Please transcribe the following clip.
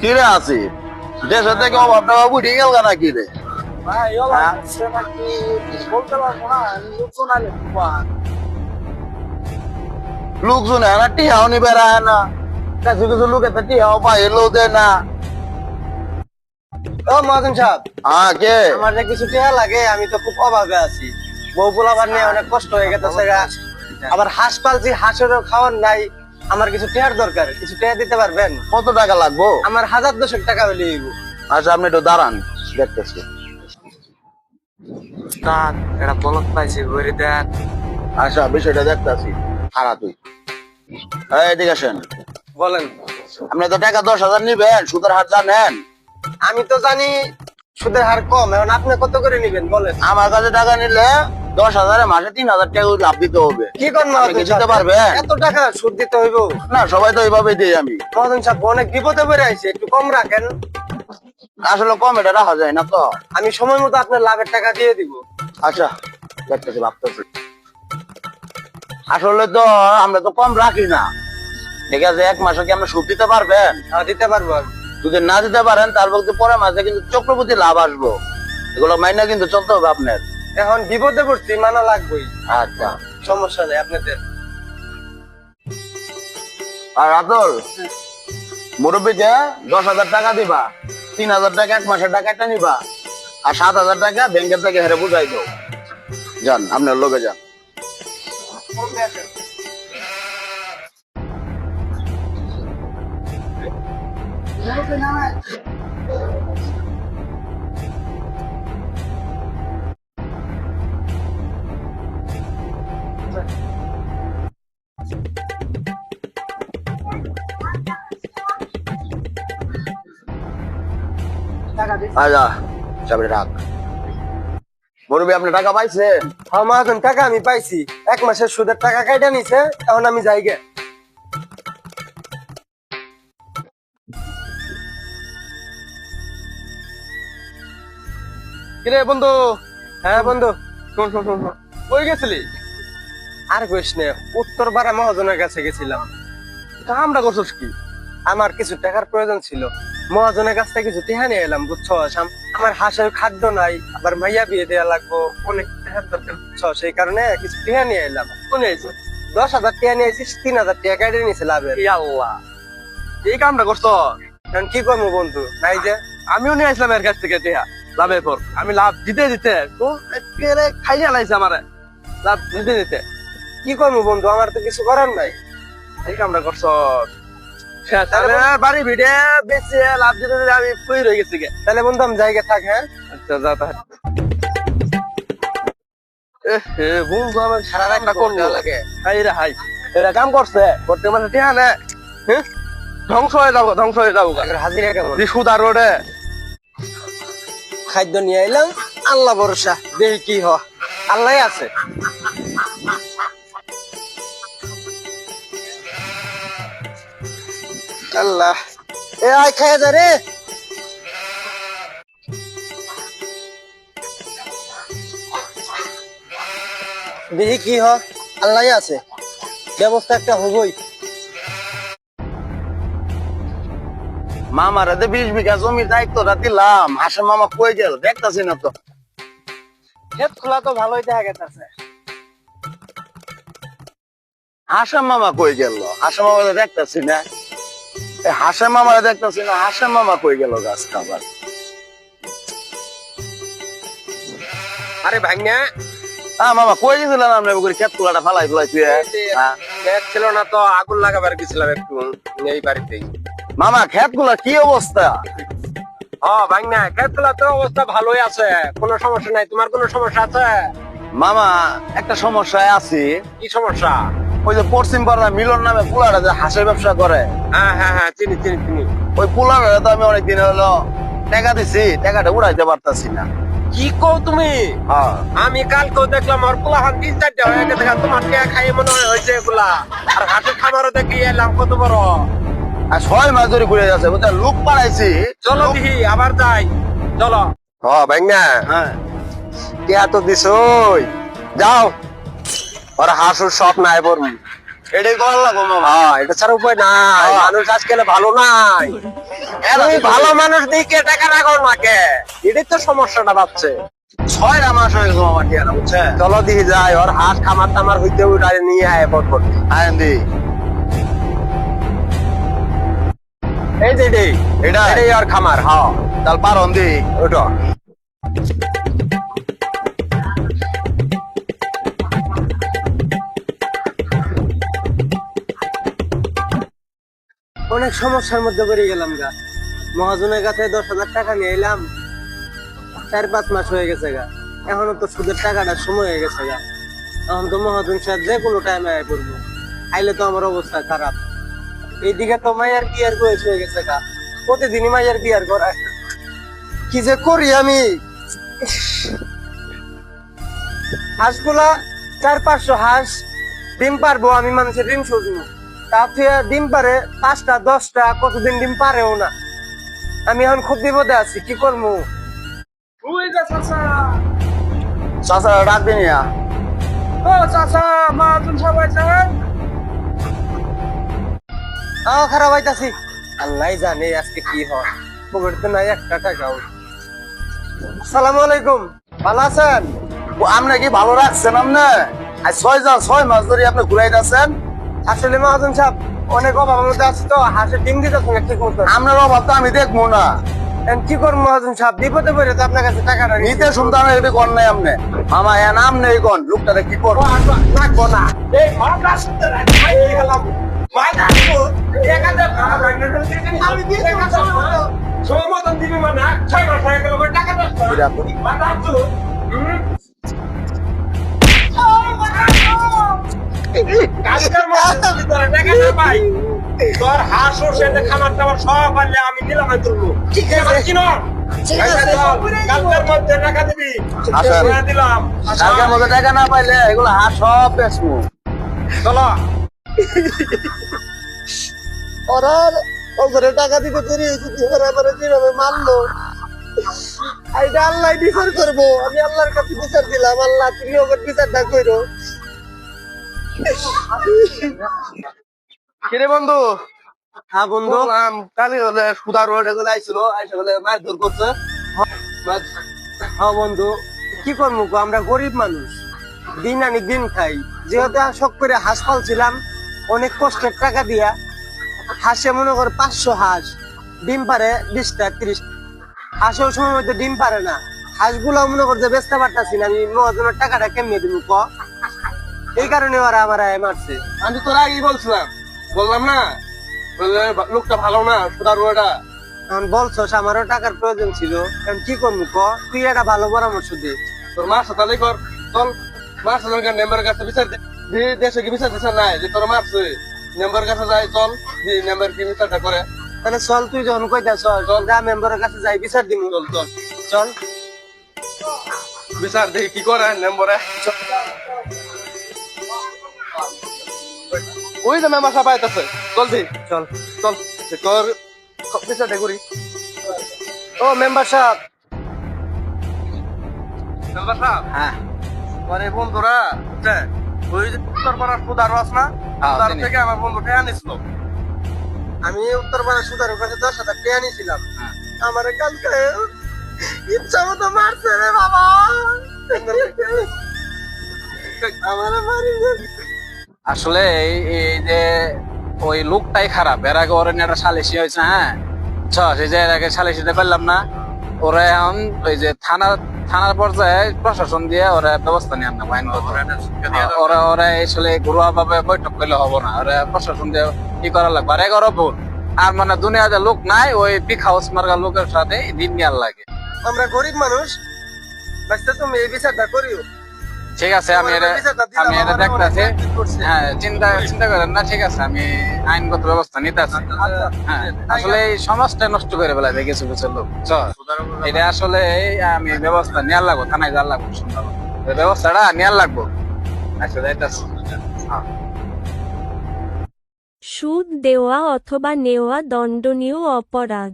কিরে আছি দেশে থেকে অভাবটা বুঝে গেল না হ্যাঁ? না লোকজন আলে টিহাও নি বেড়ায় না। কিছু কিছু লোক এত টিহাও পাই এলেও দেয় না। ও মহাজন সাহেব। হ্যাঁ কে? আমার যে কিছু টেহা লাগে আমি তো খুব অভাবে আছি। বউ পোলাবার নিয়ে অনেক কষ্ট হয়ে গেছে আবার হাঁস পালছি হাঁসেরও খাওয়ার নাই। আমার কিছু টেহার দরকার কিছু টেহা দিতে পারবেন? কত টাকা লাগবো? আমার হাজার দশেক টাকা হলে আচ্ছা আপনি একটু দাঁড়ান দেখতেছি। তার এটা বলক পাইছি ঘুরে দেন। আচ্ছা বিষয়টা দেখতেছি। খারা তুই। এদিকে আসেন। বলেন। আপনি তো টাকা দশ হাজার নিবেন সুদের হার জানেন? আমি তো জানি সুদের হার কম এখন আপনি কত করে নিবেন বলেন। আমার কাছে টাকা নিলে দশ হাজারে মাসে তিন হাজার টাকা লাভ দিতে হবে। কি দিতে পারবেন? এত টাকা সুদ দিতে হইব? না সবাই তো দিই আমি। সাহেব অনেক বিপদে পড়ে আইছে একটু কম রাখেন। আসলে কম এটা রাখা যায় না তো। আমি সময় মতো আপনার লাভের টাকা দিয়ে দিব। আচ্ছা দেখতেছি ভাবতেছি। আসলে তো আমরা তো কম রাখি না। ঠিক আছে এক মাসে কি আমরা সুদ দিতে পারবেন? হ্যাঁ, দিতে পারব যদি না দিতে পারেন তার বলতে পরের মাসে কিন্তু চক্রবর্তী লাভ আসব। এগুলো মাইনা কিন্তু চলতে হবে আপনার। এখন বিপদে পড়ছি মানা লাগবেই। আচ্ছা। সমস্যা নেই আপনাদের। আর রাতুল মুরব্বীকে দশ হাজার টাকা দিবা তিন হাজার টাকা এক মাসের টাকাটা নিবা আর সাত হাজার টাকা ব্যাংকের থেকে হেরে বুঝাই দাও। যান আপনার লোকে যান। আচ্ছা চাবি রাখ। মুরব্বী আপনি টাকা পাইছেন হ্যাঁ মহাজন টাকা আমি পাইছি। এক মাসের সুদের টাকা কাইটা নিছে এখন আমি যাই গে। কিরে বন্ধু? হ্যাঁ বন্ধু। শোন শোন শোন শোন। কই গেছিলি? আর কইস নে উত্তর পাড়া মহাজনের কাছে গেছিলাম। কামটা করছিস কি? আমার কিছু টাকার প্রয়োজন ছিল। মহাজনের কাছ থেকে কিছু টেহা নিয়ে এলাম বুঝছ? আম- আমার হাঁসের খাদ্য নাই আবার মাইয়া বিয়ে দেওয়া লাগবো অনেক বুঝছ? সেই কারণে কিছু টেহা নিয়ে এলাম। শুনে দশ হাজার টাকা নিয়ে এসেছিস তিন হাজার টাকা কাটে নিয়েছে লাভের। ই আল্লাহ। এই কামটা করছ? এখন কি করব বন্ধু? নাই যে। আমিও নিয়ে আসলাম এর কাছ থেকে টিহা লাভের পর। আমি লাভ দিতে দিতে তো একেবারে খাইয়া লাইছে আমারে। লাভ দিতে দিতে। কি করব বন্ধু? আমার তো কিছু করার নাই। এই কামটা করছ? বাড়ি ভিড়ে বেশি লাভ দিতে আমি ফুই রয়ে গেছি গে। তাহলে বন্ধু আমি জায়গা থাক হ্যাঁ? আচ্ছা যা তাহলে। এ হে বন্ধু আমার সারা রাত করল। লাগে। হাই রে হাই। কাম করছে। করতে মানে নে হ্যাঁ? ধ্বংস হয়ে যাব ধ্বংস হয়ে যাব এবার হাজিরা কেমন? সুদার রোডে। খাদ্য নিয়ে এলাম আল্লাহ ভরসা দেখি কি হ আল্লাহ আছে। আল্লাহ। এ দেখি কি হ আছে। ব্যবস্থা একটা হবই। মামার বিশ বিঘা জমির দায়িত্বটা দিলাম। হাসের মামা কই গেল? দেখতাছি না তো। ক্ষেত খোলা তো ভালোই দেখা গেছে হাসেম মামা কই গেল? হাসেম মামা দেখতাছি না। এই হাসেম মামারে দেখতাছি না হাসেম মামা কই গেল গাছ খাবার আরে ভাগ্না। হ্যাঁ মামা কই করে ক্ষেত তোলাটা ফালাই ফেলাই তুই হ্যাঁ? ছিল না তো আগুন লাগাবার গেছিলাম একটু এই বাড়িতেই। মামা গুলা কি অবস্থা? ও ভাগ্না খেতলা তো অবস্থা ভালোই আছে কোনো সমস্যা নাই। তোমার কোনো সমস্যা আছে? মামা একটা সমস্যায় আছি। কি সমস্যা? ওই যে পশ্চিম পাড়া মিলন নামে পোলাটা যে হাঁসের ব্যবসা করে। হ্যাঁ হ্যাঁ হ্যাঁ চিনি চিনি চিনি। ওই পোলাটা তো আমি অনেকদিন হলো টাকা দিছি টাকাটা উড়াইতে পারতাছি না। কি কও তুমি? হ্যাঁ। আমি কালকেও দেখলাম ওর পোলাহান তিন চারটে হয়ে গেছে তোমার কে খাই মনে হয় হয়েছে এগুলা। আর হাঁসের খামারও দেখি এলাম কত বড়? আর ছয় মাস ধরে ঘুরে যাচ্ছে বুঝতে লোক পাড়াইছি। চলো দিহি আবার যাই। চলো। হ ভাগ্না হ্যাঁ। টিয়া তো দিছই। যাও। ওর হাসুর সব নাই বর। এটাই মামা হ্যাঁ এটা ছাড়া উপায় নাই। মানুষ আজকাল ভালো নাই। তুমি ভালো মানুষ দিকে টাকা রাখো না কে এটাই তো সমস্যাটা ভাবছে। ছয়টা মাস হয়ে চলো দিয়ে যায় ওর হাঁস খামার টামার হইতে উঠায় নিয়ে আয় বট আইন দি এই এটাই এটা এটাই। ওর খামার হ্যাঁ তাল পারন দি ওটা অনেক সমস্যার মধ্যে পড়ে গেলাম গা। মহাজনের কাছে দশ হাজার টাকা নিয়ে এলাম। চার, পাঁচ মাস হয়ে গেছে গা। এখনও তো সুদের টাকাটা সময় হয়ে গেছে গা। এখন তো মহাজন সাহেব যে কোনো টাইমে আয় করব। আইলে তো আমার অবস্থা খারাপ। এইদিকে তো মায়ের বিয়ার বয়স হয়ে গেছে গা। প্রতিদিনই মায়ের বিয়ার করায়। কি যে করি আমি? হাঁসগুলা চার, পাঁচশো হাঁস। ডিম পারব, আমি মানুষের ডিম ডিম পারে পাঁচটা দশটা কতদিন ডিম পারেও না। আমি এখন খুব বিপদে আছি কি করব? যে চাচা। চাচা ডাক দিন ও চাচা সবাই যান তাও খারাপ হইতাছি। আল্লাহ জানে আজকে কি হয়। পকেটে নাই একটা টাকাও। সালাম আলাইকুম। ভালো আছেন? ও, আপনি কি ভালো রাখছেন আপনি? আর ছয় জন ছয় মাস ধরে আপনি ঘুরাইতেছেন। আসলে মহাজন সাহেব অনেক অভাবের মধ্যে আছি তো হাঁসের ডিম দিতেছেন ঠিক মতো। আপনার অভাব তো আমি দেখব না। কি করব মহাজন সাহেব? বিপদে পড়ে তো আপনার কাছে টাকাটা নিতে নিতে শুনতে আমি এটা কর নাই আপনি মামা এ নাম নেই কোন লোকটারে কি করব? না। এই মামলা শুনতে গেলাম মাই ডাকবো এক হাজার টাকা ভাঙনে আমি দিয়ে সময় মতন দিবি মানে ছয় মাস হয়ে গেল টাকা তোর হাঁস ওর সাথে খাবার টাবার সব পারলে আমি নিলাম তুলবো ঠিক আছে। কিনো ঠিক আছে। চল, কালকের মধ্যে টাকা দিবি। দিলাম। কালকের মধ্যে টাকা না পাইলে এগুলো হাত সব বেচবো। চলো। ওরা টাকা দিতে দেরি হয়েছে এবার যেভাবে মারলো। এটা আল্লাহ বিচার করব। আমি আল্লাহর কাছে বিচার দিলাম আল্লাহ তুমি ওপর বিচারটা করো কিরে বন্ধু? হ্যাঁ বন্ধু। কালি হলে সুদা রোড এগুলো আইছিল আইসা বলে মাছ ধর করছে। হ্যাঁ বন্ধু। কি করব আমরা গরিব মানুষ। দিন আনি দিন খাই। যেহেতু শখ করে হাঁস পালছিলাম অনেক কষ্টের টাকা দিয়া। হাঁসে মনে কর পাঁচশো হাঁস ডিম পারে বিশটা ত্রিশ। হাঁসেও সময় মতো ডিম পারে না। হাঁসগুলো মনে করছে বেচতে পারতাছি না আমি মহাজনের টাকাটা কেমনে দিব ক? এই কারণে ওরা আমার আয় মারছে। আমি তোর আগেই বলছিলাম। বললাম না? লোকটা ভালো না সুদা রোডা এখন বলছস আমারও টাকার প্রয়োজন ছিল। কি করব ক? তুই একটা ভালো পরামর্শ দে। তোর মার সাথে কর। চল মার সাথে নেম্বার কাছে বিচার দে দেশে কি বিচার দিছে নাই? যে তোর মারছে। নেম্বার কাছে যাই চল। যে নেম্বার কি বিচারটা করে। তাহলে চল তুই যখন কইতা চল চল। যা মেম্বারের কাছে যাই বিচার দিমু। চল চল। চল। বিচার দেখি কি করে নেম্বরে। ওই যে মেম্বার সাহেব আইতাছে চল দি। চল। চল। তোর বিচারটা করি। ও মেম্বার সাহেব। মেম্বার সাহেব। হ্যাঁ। মানে বন্ধুরা ওই যে উত্তরপাড়ার সুদার রস না? হ্যাঁ, সুদার থেকে আমার বন্ধু ঠেয়া নিছিল আমি উত্তর উত্তরপাড়া সুদারের কাছে দশ হাজার টাকা নিয়েছিলাম আমার কালকে ইচ্ছা মতো মারছে রে বাবা। আমার মারি আসলে এই এই যে ওই লোকটাই খারাপ। এর আগে ওর একটা সালিশি হয়েছে হ্যাঁ? ছ সেই যে এর আগে সালিশিতে পারলাম না। ওরা এখন ওই যে থানার থানার পর্যায়ে প্রশাসন দিয়ে ওরা ব্যবস্থা নিয়ে আনলাম আইনগত। ওরা ওরা আসলে ঘরোয়া ভাবে বৈঠক করলে হব না। ওরা প্রশাসন দিয়ে কি করা লাগবে। আর এগারো ভুল আর মানে দুনিয়াতে লোক নাই ওই পিক হাউস মার্কা লোকের সাথে দিন নেওয়ার লাগে। আমরা গরিব মানুষ। বাচ্চা তুমি এই বিচারটা করিও। ঠিক আছে, আমি আমি এটা দেখতেছি। হ্যাঁ চিন্তা চিন্তা করেন না, ঠিক আছে, আমি আইনগত ব্যবস্থা নিতে আছি। হ্যাঁ আসলে এই সমাজটা নষ্ট করে ফেলাবে কিছু কিছু লোক এটা আসলে আমি ব্যবস্থা নেওয়ার লাগবো, থানায় যাওয়ার লাগবো ব্যবস্থাটা নেওয়ার লাগবো। আচ্ছা যাইতাছি। সুদ দেওয়া অথবা নেওয়া দণ্ডনীয় অপরাধ।